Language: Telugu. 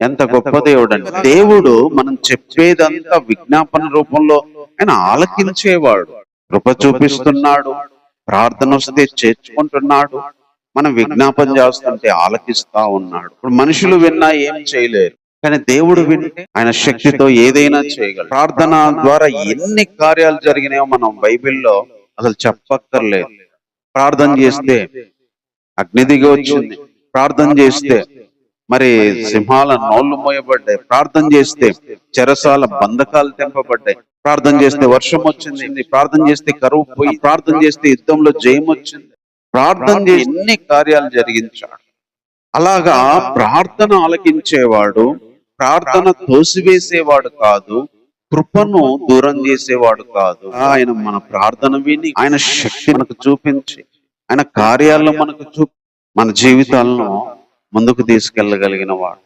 ఎంత గొప్ప దేవుడు అండి దేవుడు. మనం చెప్పేదంతా విజ్ఞాపన రూపంలో ఆయన ఆలకించేవాడు. కృప చూపిస్తున్నాడు. ప్రార్థన వస్తే చేర్చుకుంటున్నాడు. మనం విజ్ఞాపన చేస్తుంటే ఆలకిస్తా ఉన్నాడు. ఇప్పుడు మనుషులు విన్నా ఏం చేయలేరు. కానీ దేవుడు వింటే ఆయన శక్తితో ఏదైనా చేయగలడు. ప్రార్థన ద్వారా ఎన్ని కార్యాలు జరిగినాయో మనం బైబిల్లో అసలు చెప్పక్కర్లేదు. ప్రార్థన చేస్తే అగ్ని దిగి వచ్చింది. ప్రార్థన చేస్తే మరి సింహాల నోళ్ళు మోయబడ్డాయి. ప్రార్థన చేస్తే చెరసాల బంధకాలు తెంపబడ్డాయి. ప్రార్థన చేస్తే వర్షం వచ్చింది. ప్రార్థన చేస్తే కరువు పోయి ప్రార్థన చేస్తే యుద్ధంలో జయం వచ్చింది. ప్రార్థన చేసి ఎన్ని కార్యాలు జరిగించాడు. అలాగా ప్రార్థన ఆలకించేవాడు ప్రార్థన తోసివేసేవాడు కాదు కృపను దూరం చేసేవాడు కాదు. ఆయన మన ప్రార్థన విని ఆయన శక్తి మనకు చూపించి ఆయన కార్యాలను మనకు చూ మన జీవితాలను ముందుకు తీసుకెళ్ళగలిగిన వాడు.